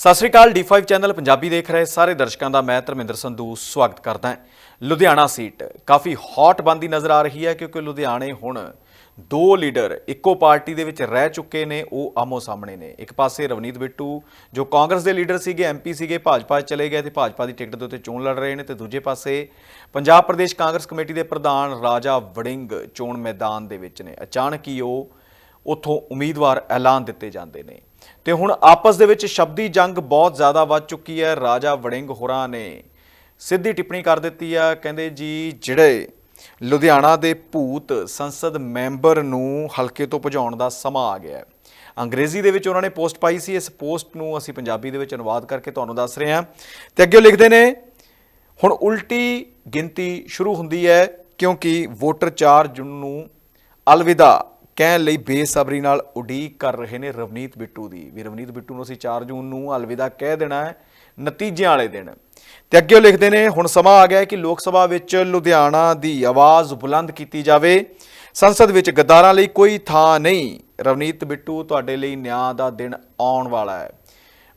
ਸਤਿ ਸ੍ਰੀ ਅਕਾਲ D5 channel Punjabi ਦੇਖ ਰਹੇ ਸਾਰੇ ਦਰਸ਼ਕਾਂ ਦਾ ਮੈਂ ਧਰਮਿੰਦਰ ਸੰਧੂ ਸਵਾਗਤ ਕਰਦਾ ਹਾਂ। ਲੁਧਿਆਣਾ ਸੀਟ ਕਾਫੀ ਹੌਟ ਬੰਦੀ ਨਜ਼ਰ ਆ ਰਹੀ ਹੈ ਕਿਉਂਕਿ ਲੁਧਿਆਣੇ ਹੁਣ ਦੋ ਲੀਡਰ ਇੱਕੋ ਪਾਰਟੀ ਦੇ ਵਿੱਚ ਰਹਿ ਚੁੱਕੇ ਨੇ, ਉਹ ਆਮੋ ਸਾਹਮਣੇ ਨੇ। ਇੱਕ ਪਾਸੇ ਰਵਨੀਤ ਬਿੱਟੂ, ਜੋ ਕਾਂਗਰਸ ਦੇ ਲੀਡਰ ਸੀਗੇ ਐਮਪੀ ਸੀਗੇ, ਭਾਜਪਾ ਚਲੇ ਗਏ ਤੇ ਭਾਜਪਾ ਦੀ ਟਿਕਟ ਦੇ ਉੱਤੇ ਚੋਣ ਲੜ ਰਹੇ ਨੇ ਤੇ ਦੂਜੇ ਪਾਸੇ ਪੰਜਾਬ ਪ੍ਰਦੇਸ਼ ਕਾਂਗਰਸ ਕਮੇਟੀ ਦੇ ਪ੍ਰਧਾਨ ਰਾਜਾ ਵੜਿੰਗ ਚੋਣ ਮੈਦਾਨ ਦੇ ਵਿੱਚ ਨੇ। ਅਚਾਨਕ ਹੀ ਉਹ ਉੱਥੋਂ ਉਮੀਦਵਾਰ ਐਲਾਨ ਦਿੱਤੇ ਜਾਂਦੇ ਨੇ। ਤੇ ਹੁਣ ਆਪਸ ਦੇ ਵਿੱਚ ਸ਼ਬਦੀ ਜੰਗ ਬਹੁਤ ਜ਼ਿਆਦਾ ਵੱਧ ਚੁੱਕੀ ਹੈ। ਰਾਜਾ ਵੜਿੰਗ ਹੋਰਾਂ ਨੇ ਸਿੱਧੀ ਟਿੱਪਣੀ ਕਰ ਦਿੱਤੀ ਆ। ਕਹਿੰਦੇ ਜੀ, ਜਿਹੜੇ ਲੁਧਿਆਣਾ ਦੇ ਭੂਤ ਸੰਸਦ ਮੈਂਬਰ ਨੂੰ ਹਲਕੇ ਤੋਂ ਭਜਾਉਣ ਦਾ ਸਮਾਂ ਆ ਗਿਆ ਹੈ। ਅੰਗਰੇਜ਼ੀ ਦੇ ਵਿੱਚ ਉਹਨਾਂ ਨੇ ਪੋਸਟ ਪਾਈ ਸੀ। ਇਸ ਪੋਸਟ ਨੂੰ ਅਸੀਂ ਪੰਜਾਬੀ ਦੇ ਵਿੱਚ ਅਨੁਵਾਦ ਕਰਕੇ ਤੁਹਾਨੂੰ ਦੱਸ ਰਹੇ ਹਾਂ। ਤੇ ਅੱਗੇ ਉਹ ਲਿਖਦੇ ਨੇ, ਹੁਣ ਉਲਟੀ ਗਿਣਤੀ ਸ਼ੁਰੂ ਹੁੰਦੀ ਹੈ ਕਿਉਂਕਿ ਵੋਟਰ 4 ਜੂਨ ਨੂੰ ਅਲਵਿਦਾ ਕਹਿਣ ਲਈ ਬੇਸਬਰੀ ਨਾਲ ਉਡੀਕ ਕਰ ਰਹੇ ਨੇ ਰਵਨੀਤ ਬਿੱਟੂ ਦੀ। ਵੀ ਰਵਨੀਤ ਬਿੱਟੂ ਨੂੰ ਅਸੀਂ 4 ਜੂਨ ਨੂੰ ਅਲਵਿਦਾ ਕਹਿ ਦੇਣਾ ਹੈ, ਨਤੀਜਿਆਂ ਵਾਲੇ ਦਿਨ। ਤੇ ਅੱਗੇ ਉਹ ਲਿਖਦੇ ਨੇ, ਹੁਣ ਸਮਾਂ ਆ ਗਿਆ ਹੈ ਕਿ ਲੋਕ ਸਭਾ ਵਿੱਚ ਲੁਧਿਆਣਾ ਦੀ ਆਵਾਜ਼ ਬੁਲੰਦ ਕੀਤੀ ਜਾਵੇ। ਸੰਸਦ ਵਿੱਚ ਗੱਦਾਰਾਂ ਲਈ ਕੋਈ ਥਾਂ ਨਹੀਂ। ਰਵਨੀਤ ਬਿੱਟੂ ਤੁਹਾਡੇ ਲਈ ਨਿਆਂ ਦਾ ਦਿਨ ਆਉਣ ਵਾਲਾ ਹੈ।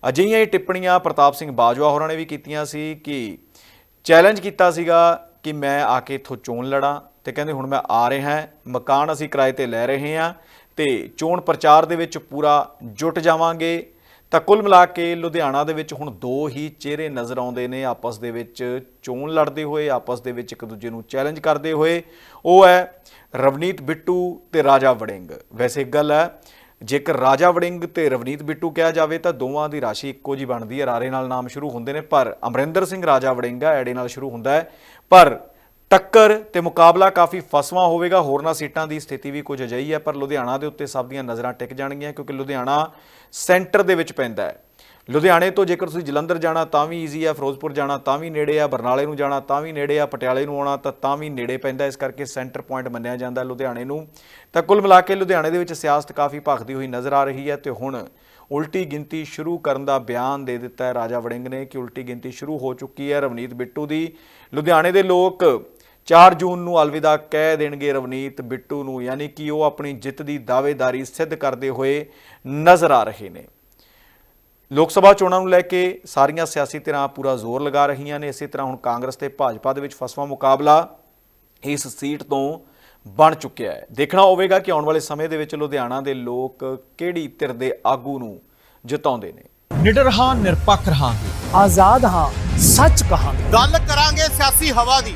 ਅਜਿਹੀਆਂ ਹੀ ਟਿੱਪਣੀਆਂ ਪ੍ਰਤਾਪ ਸਿੰਘ ਬਾਜਵਾ ਹੋਰਾਂ ਨੇ ਵੀ ਕੀਤੀਆਂ ਸੀ ਕਿ ਚੈਲੰਜ ਕੀਤਾ ਸੀਗਾ ਕਿ ਮੈਂ ਆ ਕੇ ਇੱਥੋਂ ਚੋਣ ਲੜਾਂ। ਤੇ ਕਹਿੰਦੇ ਹੁਣ ਮੈਂ ਆ ਰਿਹਾ ਮਕਾਨ ਅਸੀਂ ਕਿਰਾਏ ਤੇ ਲੈ ਰਹੇ ਹਾਂ ਤੇ ਚੋਣ ਪ੍ਰਚਾਰ ਦੇ ਵਿੱਚ ਪੂਰਾ ਜੁਟ ਜਾਵਾਂਗੇ। ਤਾਂ ਕੁੱਲ ਮਿਲਾ ਕੇ ਲੁਧਿਆਣਾ ਦੇ ਵਿੱਚ ਹੁਣ ਦੋ ਹੀ ਚਿਹਰੇ ਨਜ਼ਰ ਆਉਂਦੇ ਨੇ। ਆਪਸ ਦੇ ਵਿੱਚ ਚੋਣ ਲੜਦੇ ਹੋਏ, ਆਪਸ ਦੇ ਵਿੱਚ ਇੱਕ ਦੂਜੇ ਨੂੰ ਚੈਲੰਜ ਕਰਦੇ ਹੋਏ। ਉਹ ਹੈ ਰਵਨੀਤ ਬਿੱਟੂ ਤੇ ਰਾਜਾ ਵੜਿੰਗ। ਵੈਸੇ ਇੱਕ ਗੱਲ ਹੈ, ਜੇਕਰ ਰਾਜਾ ਵੜਿੰਗ ਤੇ ਰਵਨੀਤ ਬਿੱਟੂ ਕਿਹਾ ਜਾਵੇ ਤਾਂ ਦੋਵਾਂ ਦੀ ਰਾਸ਼ੀ ਇੱਕੋ ਜੀ ਬਣਦੀ ਹੈ। ਰਾਰੇ ਨਾਲ ਨਾਮ ਸ਼ੁਰੂ ਹੁੰਦੇ ਨੇ, ਪਰ ਅਮਰਿੰਦਰ ਸਿੰਘ ਰਾਜਾ ਵੜਿੰਗਾ ਐੜੇ ਨਾਲ ਸ਼ੁਰੂ ਹੁੰਦਾ ਹੈ। ਪਰ ਟੱਕਰ ਤੇ ਮੁਕਾਬਲਾ ਕਾਫੀ ਫਸਵਾ ਹੋਵੇਗਾ। ਹੋਰਨਾਂ ਸੀਟਾਂ ਦੀ ਸਥਿਤੀ ਵੀ ਕੁਝ ਅਜਿਹੀ ਹੈ, ਪਰ ਲੁਧਿਆਣਾ ਦੇ ਉੱਤੇ ਸਭ ਦੀਆਂ ਨਜ਼ਰਾਂ ਟਿਕ ਜਾਣਗੀਆਂ ਕਿਉਂਕਿ ਲੁਧਿਆਣਾ ਸੈਂਟਰ ਦੇ ਵਿੱਚ ਪੈਂਦਾ ਹੈ। ਲੁਧਿਆਣੇ ਤੋਂ ਜੇਕਰ ਤੁਸੀਂ ਜਲੰਧਰ ਜਾਣਾ ਤਾਂ ਵੀ ਈਜ਼ੀ ਆ ਫਿਰੋਜ਼ਪੁਰ ਜਾਣਾ ਤਾਂ ਵੀ ਨੇੜੇ ਆ ਬਰਨਾਲੇ ਨੂੰ ਜਾਣਾ ਤਾਂ ਵੀ ਨੇੜੇ ਆ ਪਟਿਆਲੇ ਨੂੰ ਆਉਣਾ ਤਾਂ ਤਾਂ ਵੀ ਨੇੜੇ ਪੈਂਦਾ ਇਸ ਕਰਕੇ ਸੈਂਟਰ ਪੁਆਇੰਟ ਮੰਨਿਆ ਜਾਂਦਾ ਲੁਧਿਆਣੇ ਨੂੰ। ਤਾਂ ਕੁੱਲ ਮਿਲਾ ਕੇ ਲੁਧਿਆਣੇ ਦੇ ਵਿੱਚ ਸਿਆਸਤ ਕਾਫੀ ਭਖਦੀ ਹੋਈ ਨਜ਼ਰ ਆ ਰਹੀ ਹੈ ਤੇ ਹੁਣ ਉਲਟੀ ਗਿਣਤੀ ਸ਼ੁਰੂ ਕਰਨ ਦਾ ਬਿਆਨ ਦੇ ਦਿੱਤਾ ਹੈ ਰਾਜਾ ਵੜਿੰਗ ਨੇ ਕਿ ਉਲਟੀ ਗਿਣਤੀ ਸ਼ੁਰੂ ਹੋ ਚੁੱਕੀ ਹੈ ਰਵਨੀਤ ਬਿੱਟੂ ਦੀ। ਲੁਧਿਆਣੇ ਦੇ ਲੋਕ 4 ਜੂਨ ਨੂੰ ਅਲਵਿਦਾ ਕਹਿ ਦੇਣਗੇ ਰਵਨੀਤ ਬਿੱਟੂ ਨੂੰ ਯਾਨੀ ਕਿ ਉਹ ਆਪਣੀ ਜਿੱਤ ਦੀ ਦਾਅਵੇਦਾਰੀ ਸਿੱਧ ਕਰਦੇ ਹੋਏ ਨਜ਼ਰ ਆ ਰਹੇ ਨੇ। ਲੋਕ ਸਭਾ ਚੋਣਾਂ ਨੂੰ ਲੈ ਕੇ ਸਾਰੀਆਂ ਸਿਆਸੀ ਧਿਰਾਂ ਪੂਰਾ ਜ਼ੋਰ ਲਗਾ ਰਹੀਆਂ ਨੇ। ਇਸੇ ਤਰ੍ਹਾਂ ਹੁਣ ਕਾਂਗਰਸ ਤੇ ਭਾਜਪਾ ਦੇ ਵਿੱਚ ਫਸਵਾ ਮੁਕਾਬਲਾ ਇਸ ਸੀਟ ਤੋਂ ਬਣ ਚੁੱਕਿਆ ਹੈ। ਦੇਖਣਾ ਹੋਵੇਗਾ ਕਿ ਆਉਣ ਵਾਲੇ ਸਮੇਂ ਦੇ ਵਿੱਚ ਲੁਧਿਆਣਾ ਦੇ ਲੋਕ ਕਿਹੜੀ ਧਿਰ ਦੇ ਆਗੂ ਨੂੰ ਜਿਤਾਉਂਦੇ ਨੇ। ਨਿਡਰ ਹਾਂ ਨਿਰਪੱਖ ਰਹਾਂਗੇ। ਆਜ਼ਾਦ ਹਾਂ ਸੱਚ ਕਹਾਂਗੇ। ਗੱਲ ਕਰਾਂਗੇ ਸਿਆਸੀ ਹਵਾ ਦੀ।